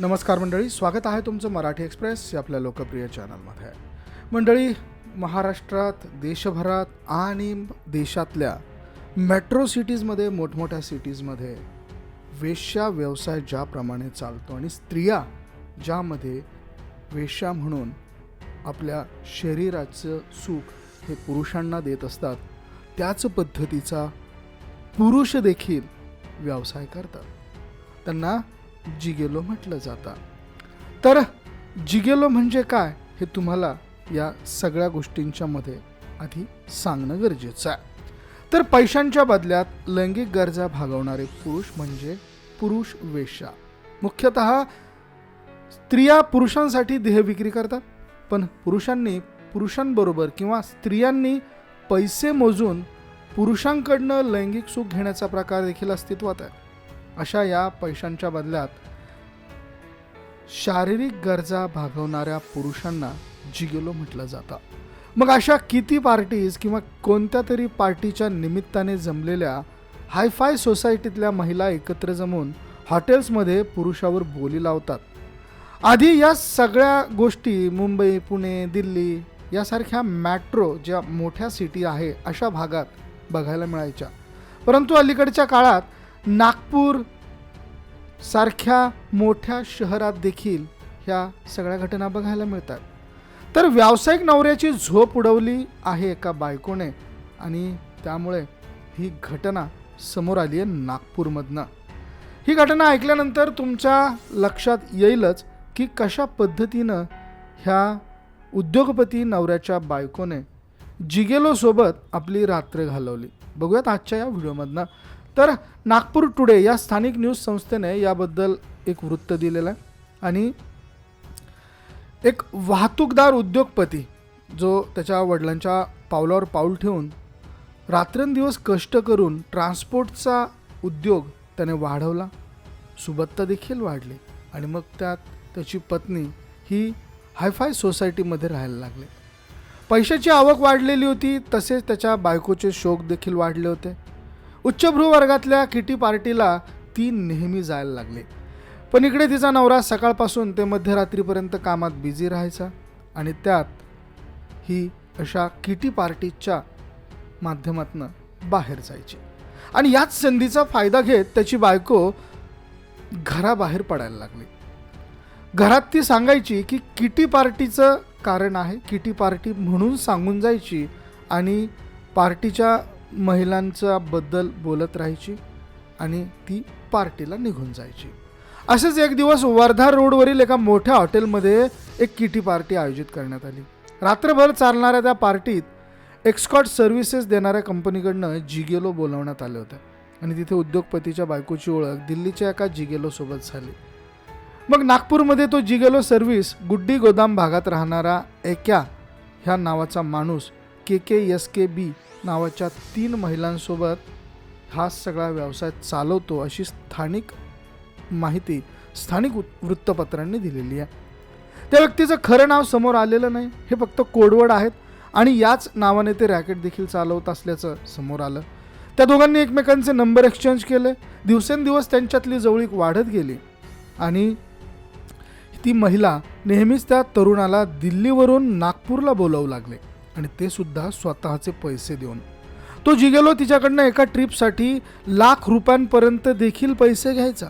नमस्कार मंडळी स्वागत आहे तुमचं मराठी एक्सप्रेस या आपल्या लोकप्रिय चॅनलमध्ये. मंडळी महाराष्ट्रात देशभरात आणि देशातल्या मेट्रो सिटीजमध्ये मोठमोठ्या सिटीजमध्ये वेश्या व्यवसाय ज्याप्रमाणे चालतो आणि स्त्रिया ज्यामध्ये वेश्या म्हणून आपल्या शरीराचं सुख हे पुरुषांना देत असतात त्याच पद्धतीचा पुरुष देखील व्यवसाय करतात. त्यांना जिगेलो म्हटलं जातं. तर जिगेलो म्हणजे काय हे तुम्हाला या सगळ्या गोष्टींच्या मध्ये आधी सांगणं गरजेचं आहे. तर पैशांच्या बदल्यात लैंगिक गरजा भागवणारे पुरुष म्हणजे पुरुष वेश्या. मुख्यतः स्त्रिया पुरुषांसाठी देह विक्री करतात पण पुरुषांनी पुरुषांबरोबर किंवा स्त्रियांनी पैसे मोजून पुरुषांकडनं लैंगिक सुख घेण्याचा प्रकार देखील अस्तित्वात आहे. अशा या पैशांच्या बदल्यात शारीरिक गरजा भागवणाऱ्या पुरुषांना जिगेलो म्हटलं जातं. मग अशा किती पार्टीज किंवा कोणत्या तरी पार्टीच्या निमित्ताने जमलेल्या हायफाय सोसायटीतल्या महिला एकत्र जमून हॉटेल्समध्ये पुरुषावर बोली लावतात? आधी या सगळ्या गोष्टी मुंबई पुणे दिल्ली यासारख्या मॅट्रो ज्या मोठ्या सिटी आहे अशा भागात बघायला मिळायच्या. परंतु अलीकडच्या काळात नागपूर सारख्या मोठ्या शहरात देखील ह्या सगळ्या घटना बघायला मिळतात. तर व्यावसायिक नवऱ्याची झोप उडवली आहे एका बायकोने आणि त्यामुळे ही घटना समोर आली आहे नागपूरमधनं. ही घटना ऐकल्यानंतर तुमच्या लक्षात येईलच की कशा पद्धतीनं ह्या उद्योगपती नवऱ्याच्या बायकोने जिगेलोसोबत आपली रात्र घालवली. बघूयात आजच्या या व्हिडिओमधनं. तर नागपूर टुडे या स्थानिक न्यूज संस्थेने याबद्दल एक वृत्त दिलेलं आहे. आणि एक वाहतूकदार उद्योगपती जो त्याच्या वडिलांच्या पावलावर पाऊल ठेवून रात्रंदिवस कष्ट करून ट्रान्सपोर्टचा उद्योग त्याने वाढवला. सुबत्ता देखील वाढली आणि मग त्यात त्याची पत्नी ही हायफाय सोसायटीमध्ये राहायला लागले. पैशाची आवक वाढलेली होती तसेच त्याच्या बायकोचे शोक देखील वाढले होते. उच्चभ्रू वर्गातल्या किटी पार्टीला ती नेहमी जायला लागली. पण इकडे तिचा नवरा सकाळपासून ते मध्यरात्रीपर्यंत कामात बिझी राहायचा आणि त्यात ही अशा किटी पार्टीच्या माध्यमातनं बाहेर जायची. आणि याच संधीचा फायदा घेत त्याची बायको घराबाहेर पडायला लागली. घरात ती सांगायची की किटी पार्टीचं कारण आहे किटी पार्टी म्हणून सांगून जायची आणि पार्टीच्या महिलांचा बद्दल बोलत राहायची आणि ती पार्टीला निघून जायची. असेच एक दिवस वर्धा रोडवरील एका मोठ्या हॉटेलमध्ये एक किटी पार्टी आयोजित करण्यात आली. रात्रभर चालणाऱ्या त्या पार्टीत एक्सकॉट सर्व्हिसेस देणाऱ्या कंपनीकडनं जिगेलो बोलवण्यात आले होते आणि तिथे उद्योगपतीच्या बायकोची ओळख दिल्लीच्या एका जिगेलोसोबत झाली. मग नागपूरमध्ये तो जिगेलो सर्व्हिस गुड्डी गोदाम भागात राहणारा एक्या ह्या नावाचा माणूस के के एस के बी नावाच्या तीन महिलांसोबत हा सगळा व्यवसाय चालवतो अशी स्थानिक माहिती स्थानिक वृ- वृत्तपत्रांनी दिलेली आहे. त्या व्यक्तीचं खरं नाव समोर आलेलं नाही हे फक्त कोडवड आहेत आणि याच नावाने ते रॅकेट देखील चालवत असल्याचं समोर आलं. त्या दोघांनी एकमेकांचे नंबर एक्सचेंज केले. दिवसेंदिवस त्यांच्यातली जवळीक वाढत गेली आणि ती महिला नेहमीच त्या तरुणाला दिल्लीवरून नागपूरला बोलावू लागले. आणि ते सुद्धा स्वतःचे पैसे देऊन. तो जिगेलो तिच्याकडनं एका ट्रिपसाठी लाख रुपयांपर्यंत देखील पैसे घ्यायचा.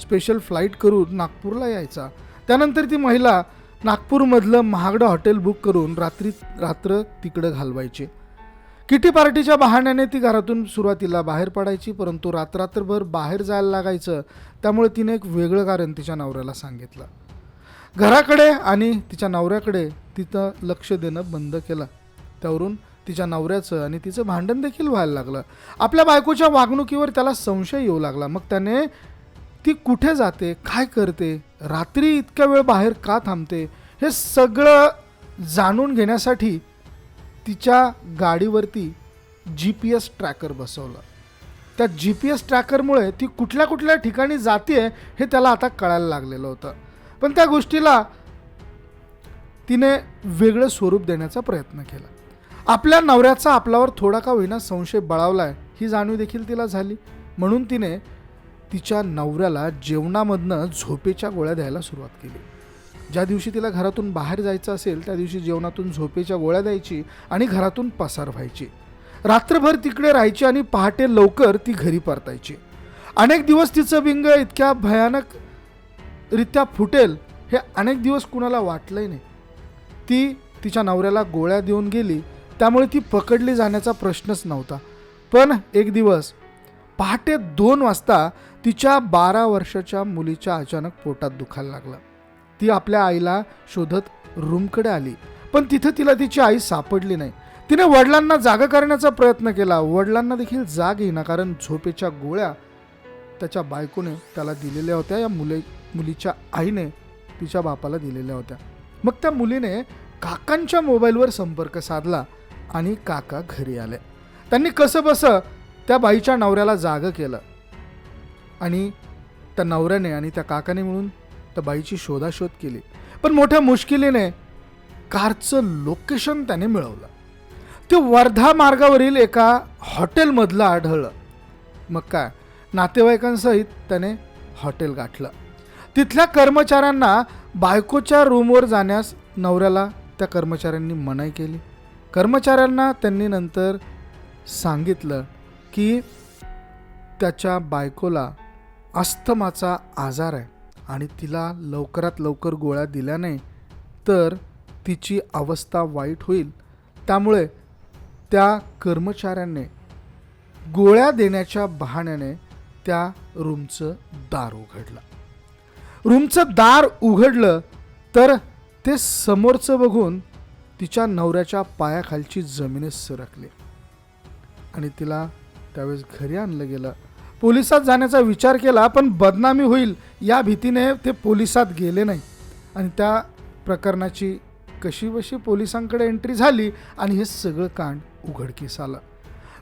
स्पेशल फ्लाईट करून नागपूरला यायचा. त्यानंतर ती महिला नागपूरमधलं महागडं हॉटेल बुक करून रात्री रात्र तिकडं घालवायचे. किटी पार्टीच्या बहाण्याने ती घरातून सुरुवातीला बाहेर पडायची परंतु रात्रभर बाहेर जायला लागायचं त्यामुळे तिने एक वेगळं कारण तिच्या नवऱ्याला सांगितलं. घराकडे आणि तिच्या नवऱ्याकडे तिथं लक्ष देणं बंद केलं. त्यावरून तिच्या नवऱ्याचं आणि तिचं भांडण देखील व्हायला लागलं. आपल्या बायकोच्या वागणुकीवर त्याला संशय येऊ लागला. मग त्याने ती कुठे जाते? काय करते? रात्री इतक्या वेळ बाहेर का थांबते? हे सगळं जाणून घेण्यासाठी तिच्या गाडीवरती जी पी एस ट्रॅकर बसवलं. त्या जी पी एस ट्रॅकरमुळे ती कुठल्या कुठल्या ठिकाणी जाते हे त्याला आता कळायला लागलेलं होतं. पण त्या गोष्टीला तिने वेगळं स्वरूप देण्याचा प्रयत्न केला. आपल्या नवऱ्याचा आपल्यावर थोडा का होईना संशय बळावलाय ही जाणीव देखील तिला झाली. म्हणून तिने तिच्या नवऱ्याला जेवणामधनं झोपेच्या गोळ्या द्यायला सुरुवात केली. ज्या दिवशी तिला घरातून बाहेर जायचं असेल त्या दिवशी जेवणातून झोपेच्या गोळ्या द्यायची आणि घरातून पसार व्हायची. रात्रभर तिकडे राहायची आणि पहाटे लवकर ती घरी परतायची. अनेक दिवस तिचं बिंग इतक्या भयानक रित्या फुटेल हे अनेक दिवस कुणाला वाटलंही नाही. ती तिच्या नवऱ्याला गोळ्या देऊन गेली त्यामुळे ती पकडली जाण्याचा प्रश्नच नव्हता. पण एक दिवस पहाटे दोन वाजता तिच्या बारा वर्षाच्या मुलीच्या अचानक पोटात दुखायला लागलं. ती आपल्या आईला शोधत रूमकडे आली पण तिथं तिला तिची आई सापडली नाही. तिने वडिलांना जागा करण्याचा प्रयत्न केला. वडिलांना देखील जाग येईना कारण झोपेच्या गोळ्या त्याच्या बायकोने त्याला दिलेल्या होत्या. या मुले मुलीच्या आईने तिच्या बापाला दिलेल्या होत्या. मग त्या मुलीने काकांच्या मोबाईलवर संपर्क साधला. आणि काका घरी आले. त्यांनी कसं बसं त्या बाईच्या नवऱ्याला जागं केलं. आणि त्या नवऱ्याने आणि त्या काकाने मिळून त्या बाईची शोधाशोध केली. पण मोठ्या मुश्किलीने कारचं लोकेशन त्याने मिळवलं. ते वर्धा मार्गावरील एका हॉटेलमधलं आढळलं. मग काय नातेवाईकांसहित त्याने हॉटेल गाठलं. तिथल्या कर्मचाऱ्यांना बायकोच्या रूमवर जाण्यास नवऱ्याला त्या कर्मचाऱ्यांनी मनाई केली. कर्मचाऱ्यांना त्यांनी नंतर सांगितलं की त्याच्या बायकोला अस्थमाचा आजार आहे आणि तिला लवकरात लवकर गोळ्या दिल्या नाही तर तिची अवस्था वाईट होईल. त्यामुळे त्या कर्मचाऱ्यांनी गोळ्या देण्याच्या बहाण्याने त्या रूमचं दार उघडलं. रूमचं दार उघडलं तर ते समोरचं बघून तिच्या नवऱ्याच्या पायाखालची जमिनीत सरकली. आणि तिला त्यावेळेस घरी आणलं गेलं. पोलिसात जाण्याचा विचार केला पण बदनामी होईल या भीतीने ते पोलिसात गेले नाही. आणि त्या प्रकरणाची कशीबशी पोलिसांकडे एंट्री झाली आणि हे सगळं कांड उघडकीस आलं.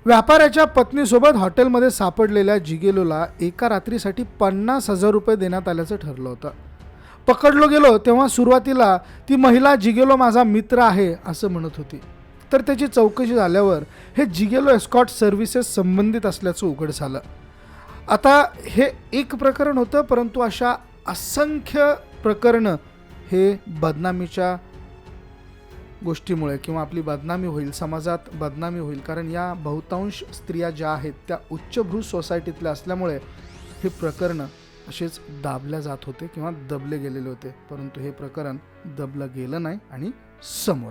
व्यापाऱ्याच्या पत्नीसोबत हॉटेलमध्ये सापडलेल्या जिगेलोला एका रात्रीसाठी पन्नास हजार रुपये देण्यात आल्याचं ठरलं होतं. पकडलो गेलो तेव्हा सुरुवातीला ती महिला जिगेलो माझा मित्र आहे असं म्हणत होती. तर त्याची चौकशी झाल्यावर हे जिगेलो एस्कॉट सर्व्हिसेस संबंधित असल्याचं उघड झालं. आता हे एक प्रकरण होतं परंतु अशा असंख्य प्रकरणं हे बदनामीच्या गोष्टीमुळे किंवा आपली बदनामी होईल समाजात बदनामी होईल कारण या बहुतांश स्त्रिया ज्या आहेत त्या उच्चभ्रू सोसायटीतल्या असल्यामुळे हे प्रकरणं असेच दाबल्या जात होते किंवा दबले गेलेले होते. परंतु हे प्रकरण दबलं गेलं नाही आणि समोर